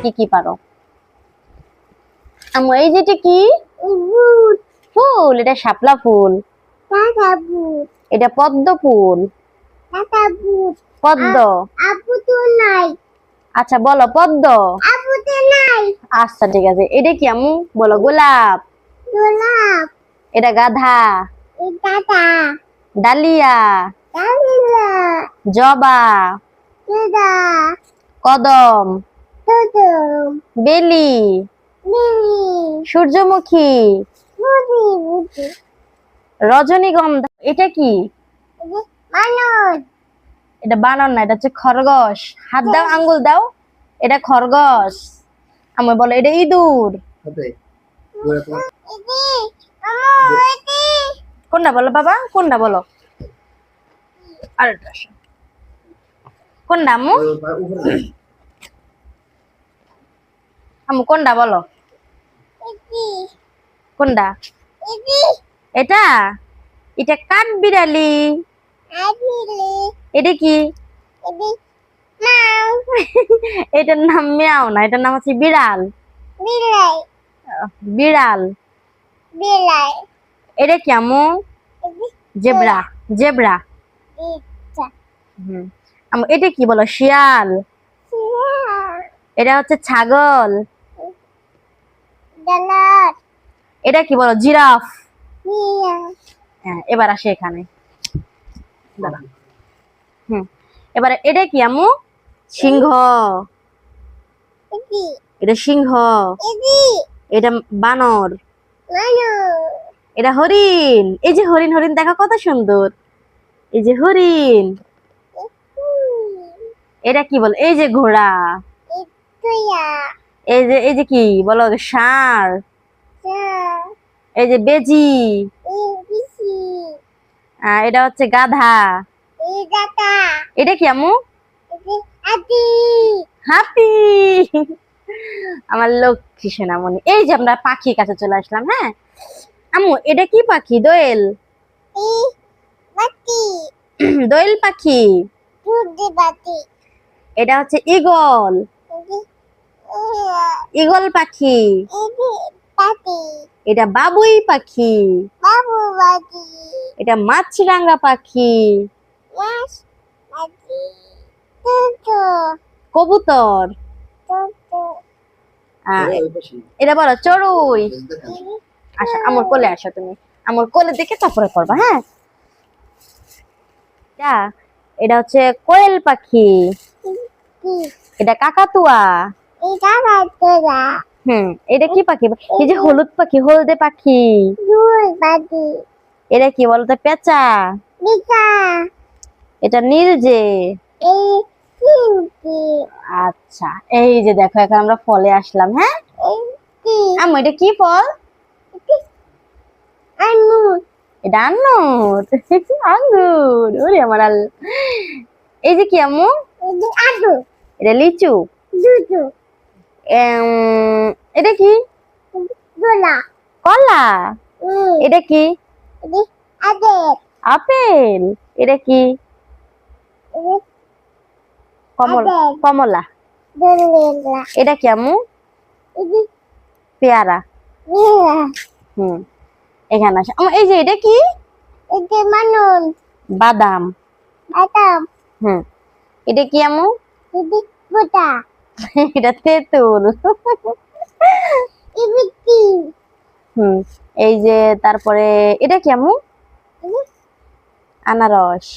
কি কি পারো? আম্মু এই যেটা কি? ফুল এটা শাপলা ফুল। এটা পদ্ম ফুল। পদ্ম। আপু তো নাই। আচ্ছা বলো পদ্ম। আপু তো নাই। আচ্ছা ঠিক আছে। এটা কি আম্মু? বলো গোলাপ। গোলাপ। এটা গাধা। এই দাদা ডালিয়া। জবা। কদম। বেলি। সূর্যমুখী। রজনীগন্ধা। এটা কি? এটা বানর। না এটা হচ্ছে খরগোশ। হাত দাও আঙ্গুল দাও। এটা খরগোশ। আমি বলো এটা ইঁদুর। আমু কোনটা বলো বাবা? কোনটা বলো? আরেকটা আসো। কোনটা আম্মু? উপরে কোনটা বলো? কোনটা এটা? এটা কাঠ বিড়ালি। এটা কি? এটার নাম মিয়াও না এটার নাম হচ্ছে বিড়াল। বিড়াল। এটা কি ইদি জেব্রা জেব্রা। এটা কি বলো? শিয়াল। এটা হচ্ছে ছাগল। এটা কি বলো? জিরাফ। হ্যাঁ এবার আসে এখানে। হুম এবারে এটা কি আমু সিংহ। এটা সিংহ। এটা বানর। এটা হরিণ। এই যে হরিণ হরিণ দেখা কত সুন্দর। এই যে হরিণ। এটা কি বল? এই যে ঘোড়া। এই যে এই যে কি বলো ষাঁড় এই যে বেজি। এটা হচ্ছে গাধা। এটা কি আদি হাতি। আমার লক্ষ্মী সোনামণি। এই যে আমরা পাখির কাছে চলে আসলাম হ্যাঁ? আমু এটা কি পাখি? দোয়েল। দোয়েল পাখি। এটা হচ্ছে ইগল ইগল পাখি। এটা বাবুই পাখি। এটা মাছরাঙ্গা পাখি। কবুতর। এটা বলো চড়ুই। আসো আমার কোলে আসো তুমি। আমার কোলে দেখে তারপরে করবা হ্যাঁ? এটা এটা হচ্ছে কোয়েল পাখি। এটা কাকাতুয়া। ইদা বাতুরা হুম এটা কি পাখি? এই যে হলুদ পাখি হলদে পাখি। বাতি এটা কি বলতো পেঁচা? এটা এই কিনকি আচ্ছা এই যে দেখো এখন আমরা ফলে আসলাম হ্যাঁ? আম্মু এটা কি ফল? এটা আঙ্গুর আঙ্গুর ওরে আমার এই যে কি আম্মু? এটা লিচু। এটা কি? কলা। এটা কি? আপেল। এটা কি? কমলা কমলা। এটা কি ইদি পেয়ারা। হুম। এখানে আসে। এই যে এটা কি? বাদাম। আতাম হুম। এটা কি ইদি বুটা এটা তেঁতুল হুম এই যে তারপরে এটা কি আনারস। আনারস।